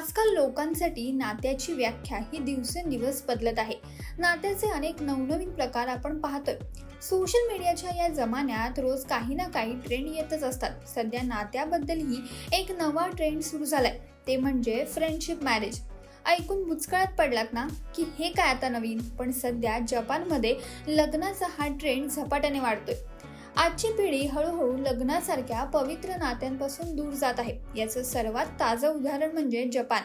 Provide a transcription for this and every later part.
आजकाल लोकांसाठी नात्याची व्याख्या ही दिवसेंदिवस बदलत आहे. नात्याचे अनेक नवनवीन प्रकार आपण पाहतोय. सोशल मीडियाच्या या जमान्यात रोज काही ना काही ट्रेंड येतच असतात. सध्या नात्याबद्दलही एक नवा ट्रेंड सुरू झालाय. ते म्हणजे फ्रेंडशिप मॅरेज ऐकून बुचकळात पडलात ना की हे काय आता नवीन? पण सध्या जपानमध्ये लग्नाचा हा ट्रेंड झपाट्याने वाढतोय. आजची पिढी हळूहळू लग्नासारख्या पवित्र नात्यांपासून दूर जात आहे. याचं सर्वात ताजं उदाहरण म्हणजे जपान.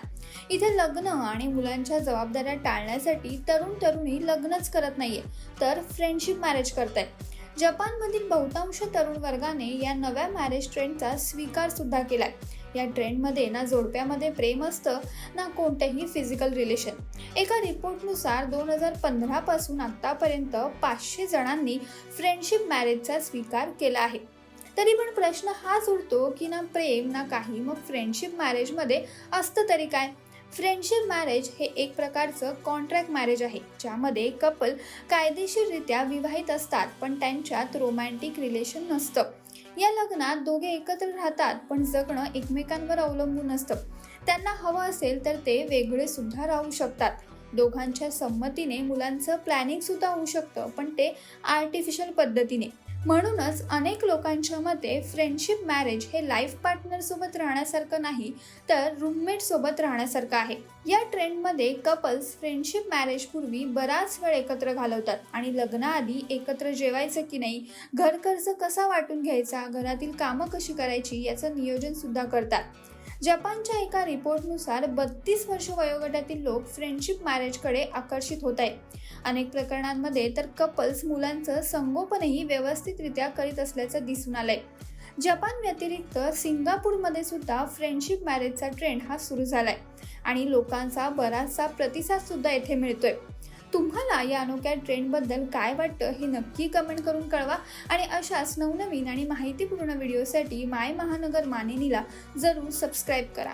इथे लग्न आणि मुलांच्या जबाबदाऱ्या टाळण्यासाठी तरुण तरुणी लग्नच करत नाहीये तर फ्रेंडशिप मॅरेज करत आहे जपानमधील बहुतांश तरुण वर्गाने या नव्या मॅरेज ट्रेंडचा स्वीकार सुद्धा केलाय. या ट्रेंडमध्ये ना जोडप्यामध्ये प्रेम असतं ना कोणतंही फिजिकल रिलेशन एका रिपोर्टनुसार दोन हजार पंधरापासून आत्तापर्यंत पाचशे जणांनी फ्रेंडशिप मॅरेजचा स्वीकार केला आहे. तरी पण प्रश्न हाच उरतो की ना प्रेम ना काही मग फ्रेंडशिप मॅरेजमध्ये असतं तरी काय? फ्रेंडशिप मॅरेज हे एक प्रकारचं कॉन्ट्रॅक्ट मॅरेज आहे ज्यामध्ये कपल कायदेशीररित्या विवाहित असतात पण त्यांच्यात रोमॅन्टिक रिलेशन नसतं. या लग्नात दोघे एकत्र राहतात पण जगणं एकमेकांवर अवलंबून असतं. त्यांना हवं असेल तर ते वेगळे सुद्धा राहू शकतात. दोघांच्या संमतीने मुलांचं प्लॅनिंग सुद्धा होऊ शकतं पण ते आर्टिफिशियल पद्धतीने. म्हणूनच अनेक लोकांच्या मते फ्रेंडशिप मॅरेज हे लाईफ पार्टनरसोबत राहण्यासारखं नाही तर रूममेटसोबत राहण्यासारखं आहे. या ट्रेंडमध्ये कपल्स फ्रेंडशिप मॅरेजपूर्वी बराच वेळ एकत्र घालवतात आणि लग्नाआधी एकत्र जेवायचं की नाही घर कर्ज कसा वाटून घ्यायचा घरातील कामं कशी करायची याचं नियोजनसुद्धा करतात. जपानच्या एका रिपोर्टनुसार बत्तीस वर्ष वयोगटातील लोक फ्रेंडशिप मॅरेजकडे आकर्षित होत आहेत. अनेक प्रकरणांमध्ये तर कपल्स मुलांचं संगोपनही व्यवस्थितरित्या करीत असल्याचं दिसून आलंय. जपान व्यतिरिक्त सिंगापूरमध्ये सुद्धा फ्रेंडशिप मॅरेजचा ट्रेंड हा सुरू झालाय आणि लोकांचा बराचसा प्रतिसाद सुद्धा येथे मिळतोय. तुम्हाला या अनोख्या ट्रेंडबद्दल काय वाटतं हे नक्की कमेंट करून कळवा. आणि अशाच नवनवीन आणि माहितीपूर्ण व्हिडिओसाठी माय महानगर मानिनीला जरूर सबस्क्राईब करा.